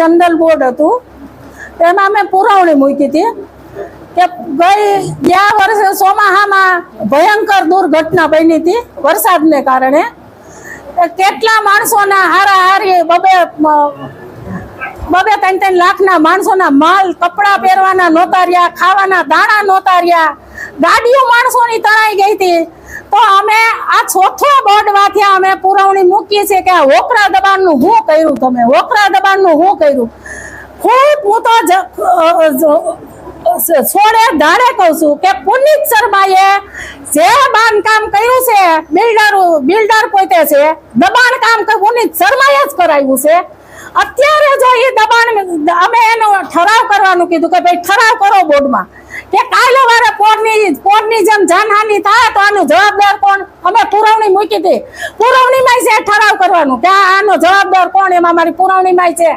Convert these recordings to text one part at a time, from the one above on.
General board હતું. એમાં અમે પુરવણી મૂકી હતી કે ગઈ ગયા વર્ષે ચોમાહામાં ભયંકર દુર્ઘટના બની હતી વરસાદને કારણે. કેટલા માણસોના હારાહારી બબે બબે ત્રણ ત્રણ લાખના માણસોના માલ કપડાં પહેરવાના નહોતા રહ્યા, ખાવાના દાણા નહોતા રહ્યા. ગાડીઓ માણસોની તણાઈ ગઈ હતી. તો અમે આ ચોથો બોર્ડ વાંચ્યા અમે પુરવણી મૂકી છે કે આ હોકરા દબાણનું શું કર્યું તમે? હોકરા દબાણનું શું કર્યું? ખૂબ હું તો અ, જ- કહું છું કે પુનિત શર્માએ જે બાંધકામ કર્યું છે બિલ્ડર બિલ્ડર પોતે છે દબાણ કામ શર્માએ જ કરાવ્યું છે. અત્યારે જો એ દબાણ અમે એનો ઠરાવ કરવાનું કીધું કે ભાઈ ઠરાવ કરો બોર્ડમાં. કે કાયલો વારે પોરની પોરની જેમ જાનહાની થાય તો આનો જવાબદાર કોણ? અમે પુરવણી મૂકી હતી. પુરવણીમાં છે ઠરાવ કરવાનું કે આનો જવાબદાર કોણ? એમાં મારી પુરવણીમાં છે.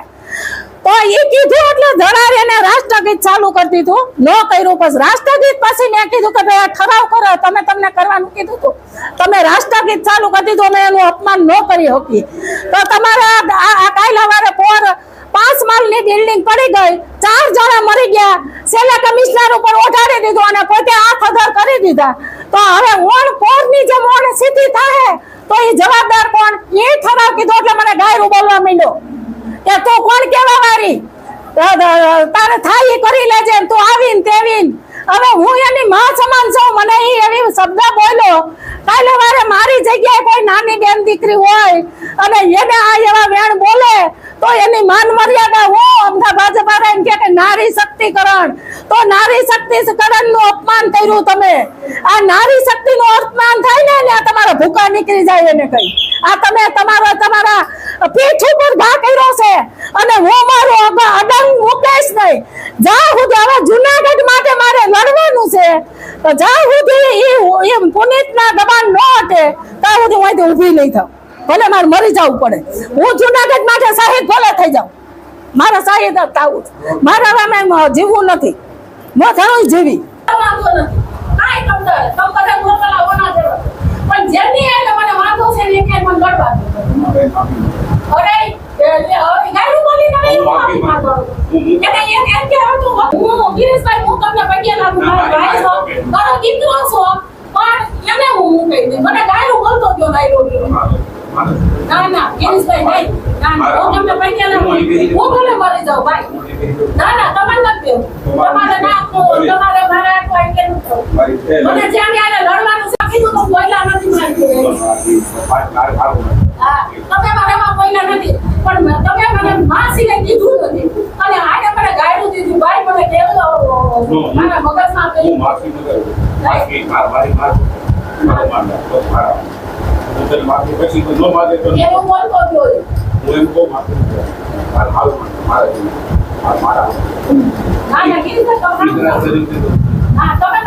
તો એ કીધું એટલે ધડાર એને રાષ્ટ્રગીત ચાલુ કરી દીધું. ન કર્યું પછી રાષ્ટ્રગીત પછી મેં કીધું કે ભાઈ ઠરાવ કરો. તમે તમને કરવાનું કીધું હતું. તમે રાષ્ટ્રગીત ચાલુ કરી દીધું અમે એનું અપમાન ન કરી શકીએ તો તમારે આ કાયલા વારે પોર માળની બિલ્ડિંગ પડી ગઈ. ચાર જણા મરી ગયા. સેલા કમિશનર ઉપર ઓઢાડી દીધું અને પોતે હાથ અધર કરી દીધા. તો હવે ઓણ પોરની જે મોણ સ્થિતિ થાય તો એ જવાબદાર કોણ? એ ઠરાવ કીધો એટલે મને ગાયરું બોલવા માંડ્યો. કે તું કોણ કેવા વારી તારે થાય કરી લેજે તું આવીને તેવીન. હવે હું એની માં સમાન છું, મને એ એવી શબ્દ બોલ્યો. કાલે વારે મારી જગ્યાએ કોઈ નાની બેન દીકરી હોય અને એને આ એવા વેણ બોલે માન મર્યાદા હો અમદા ભાજપા એમ કે નારી શક્તિકરણ. તો નારી શક્તિકરણનું અપમાન કર્યું તમે. આ નારી શક્તિ નું અપમાન થાય ને તમારા ભૂકા નીકળી જાય એને કઈ. આ તમે તમારા તમારા પીઠ ઉપર ઘા કર્યો છે. અને હું મારું અડંગ મુકેશ નહીં. સુધી હવે જુનાગઢ માટે મારે લડવાનું છે, તો સુધી ઈ એમ પુનિતના દબાણ ન ત્યાં સુધી હું ઊભી નહીં થાઉં. ભલે મારે મરી જવું પડે. હું જુનાગઢ માટે શહીદ ભલે થઈ જાઉં. મારા શહીદ જ થવું મારા મારે હવે જીવવું નથી. હું ઘણું જીવી. પણ જેની એટલે મને વાંધો છે ને એને મને લડવા અરે, કે પણ એને હું મૂકી દઈ મને ગાયરું બોલતો ગયો ગયો. ના ના ગિરીશભાઈ નહીં ના હું તમને હું ભલે મરી જાઉં ભાઈ. ના ના તમારે નથી તમારે ના તમારે મારે? મને જ્યાં ત્યારે લડવાનું તો બોલ્યા નથી મારી હા, તમે એમાં બોલ્યા નથી. પણ તમે મને માસીને કીધું નથી. અને આને મને ગાયડું દીધું. ભાઈ મને કેવું મારા મગજમાં પેલું પછી ન માગે તો બોલતો જ હોય. હું એમ કહું માફી મારે મારું મારે મારા ના ના કીધું તો તો હા તમે